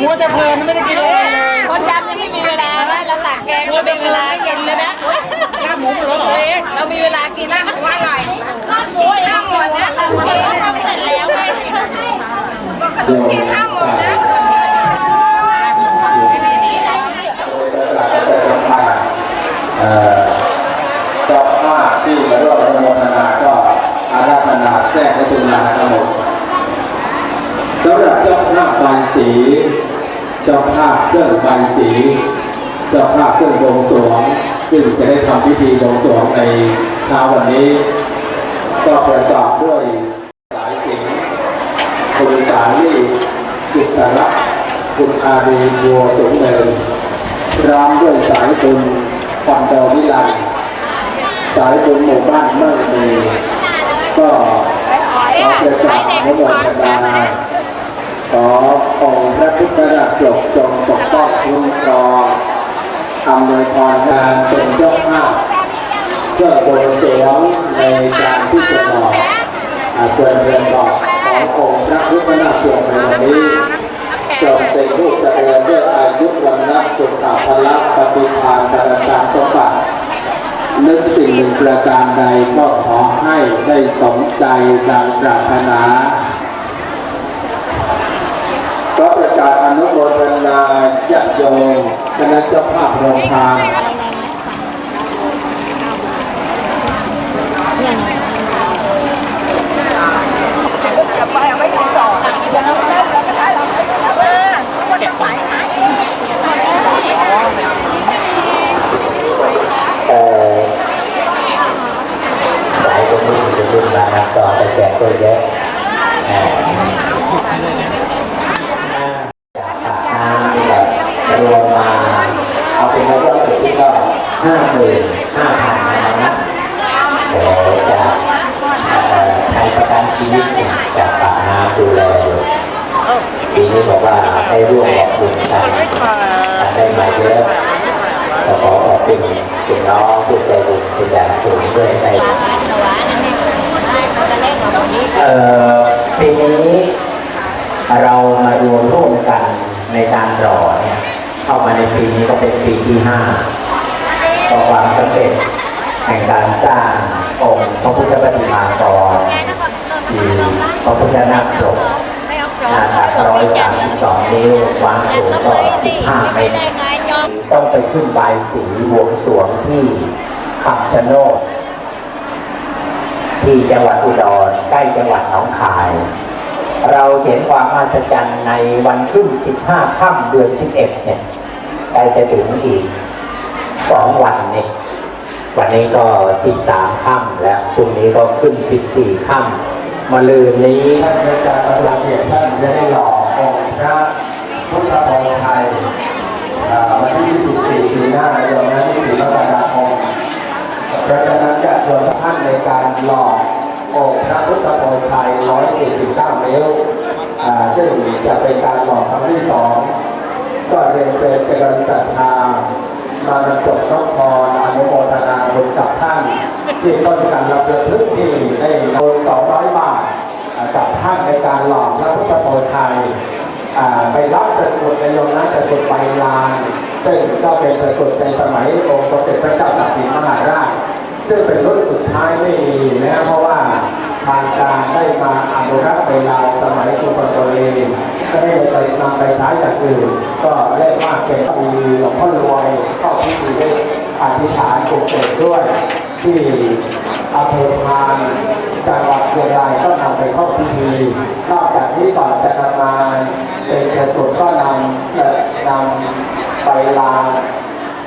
มัวแต่เพลินไม่ได้กินเลยเลยคนดำยังไม่มีเวลานะเราตักแกงเรามีเวลากินแล้วนะข้าวหมูหมดแล้วตัวเองเรามีเวลากินแล้วว่าอร่อยข้าวหมูข้าวหมดนะเราทำเสร็จแล้วไงกินข้าวหมดนะเจ้าภาพที่มาร่วมอนุโมทนาก็อาราธนาแทรกให้เป็นลาทั้งหมดสำหรับเจ้าภาพบายสี เจ้าภาพเครื่องบสี เจ้าภาพเครื่องบวงสรวงซึ่งจะได้ทำพิธีบวงสรวงในเช้าวันนี้ ก็ประกอบด้วยสายสิญจนคุณสาลีกิตรักคุณอารีบัวสงเนินร้อมด้วยสายบุญฟันดอวิไลสายบุญหมู่บ้านเมื่อมีก็ขอประกาศนโมทนา ขอองค์พระพุทธราชจกจงปกป้องคุ้มครองอำนวยพรการเป็นเจ้าภาพเพื่อบนสรวงในการที่จะบอกอาเชิญเรียนบอกขององค์พระพุทธนาถในวันนี้จงเป็นผู้เจริญด้วยอายุวันนะสุขภาละปฏิภาณดาราการสมบัตินึกสิ่งหนึ่งประการใดก็ขอให้ได้สมใจดังปรารถนา ก็ประกาศอนุโมทนาญาติโยมคณะเจ้าภาพโรงทานเอ่อหลายคนรุ่นจะรุ่นมาต่อไปแจกตัวเยอะ รวมมาเอาเป็นระยะสุดที่ก็ห้าหมื่นห้าพันนะเดี๋ยวจากไทยประกันชีวิตจากปากน้ำดูแลปีนี้บอกว่าได้ร่วมกับคุณกันได้มาเยอะขอขอบคุณคุณน้องผู้ใจบุญเป็นอย่างสูงด้วยในเอ่อปีนี้เรามารวมร่วมกันในการรอ เข้ามาในปีนี้ก็เป็นปีที่ห้าต่อความสำเร็จแห่งการสร้างองค์พระพุทธปฏิมากรที่พระพุทธนาคปกหน้าตักร้อยสามสิบสองนิ้ววางสูงก็สิบห้าเมตรต้องไปขึ้นบายสีบวงสรวงที่คำชะโนดที่จังหวัดอุดรใกล้จังหวัดหนองคาย เราเห็นความมหัศจรรย์ในวันขึ้น 15 ค่ำเดือน 11 เนี่ยใกล้จะถึงอีก 2 วันเนี่ยวันนี้ก็ 13 ค่ำแล้วพรุ่งนี้ก็ขึ้น 14 ค่ำมาลืนนี้ท่านอาจารย์ประหลัดเกียท่านจะได้หล่อองค์พระพุทธโธไทยอ่าวันที่24ปีหน้าเดือนนั้น24กรกฎาคมเพราะฉะนั้นจะโยมท่านในการหล่อ องค์พระพุทธโธไทย149นิ้วอ่าซึ่งจะเป็นการหล่อครั้งที่สองก็เรียนเชิญเป็นการศรัทามาบรรจบน้องพรอนุโมทนาบุญกับท่าน ที่ต้นกันรับระทึกที่ได้โอน200 บาทกับท่านในการหล่อพระพุทธโธไทยอ่าไปรับตะกรุดในโรงนั้นตะกุดใบลานซึ่งก็เป็นตะกรุดในสมัยองค์สมเด็จพระเจ้าตากสินมหาราช ซึ่งเป็นรุ่นสุดท้ายไม่มีนะเพราะว่าทางการได้มาอนุรักษ์ไปลาวสมัยคุณปนโตเลก็ได้ไปนำไปใช้จากอื่นก็เรียกว่าเป็นมีหลวงพ่อรวยเข้าพิธีได้อธิษฐานปลุกเสกด้วย ที่อำเภอพานจังหวัดเชียงรายก็นำไปเข้าพิธีนอกจากนี้ก่อนจะนำมาเป็นกระสุนก็นำนำใบลา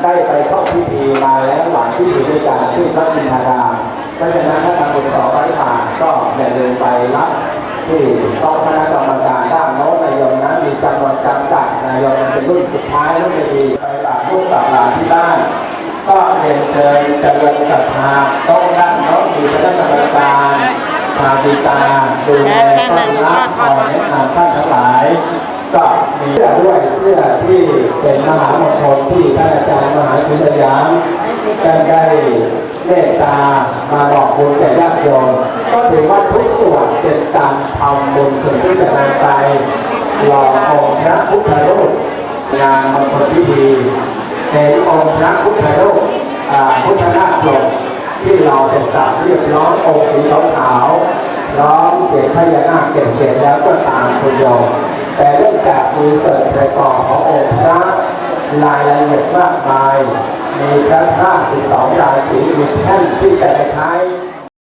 ได้ไปเข้าพิธีมาแล้วหลายพิธีด้วยกันที่พระจินทรามเพราะฉะนั้นถ้าทำบุญต่อไปผ่านก็อย่าลืมไปรับที่ต้องคณะกรรมการด้านโน้นนายมนั้นมีจำนวนจำกัดนายมเป็นรุ่นสุดท้ายรุ่นดีไปฝากลูกฝากหลานที่บ้านก็เรียนเชิญเจริญศรัทธาต้องด้านน้องมีคณะกรรมการพาดิตาดูแลต้อนรับคอยแนะนำท่านทั้งหลาย ก็มีเสื้อด้วยเสื้อที่เป็นมหามงคลที่ท่านอาจารย์มหาวิทยามได้ได้เมตตามาบอกบุญแก่ญาติโยมก็ถือว่าทุกส่วนเป็นการทำบุญส่วนที่จะนำไปหล่อองค์พระพุทธรูปงานมงคลพิธีเห็นองค์พระพุทธรูปอ่าพุทธนาคปลกที่เราเป็นสับเรียบร้อยองค์สีขาวๆร้องเสียงพญานาคเก่งๆแล้วก็ตามคุณโยม แต่เนื่องจากมีส่วนประกอบขององค์พระรายละเอียดมากมาย มีพระธาตุ12รายสีมีแท่นที่จะใช้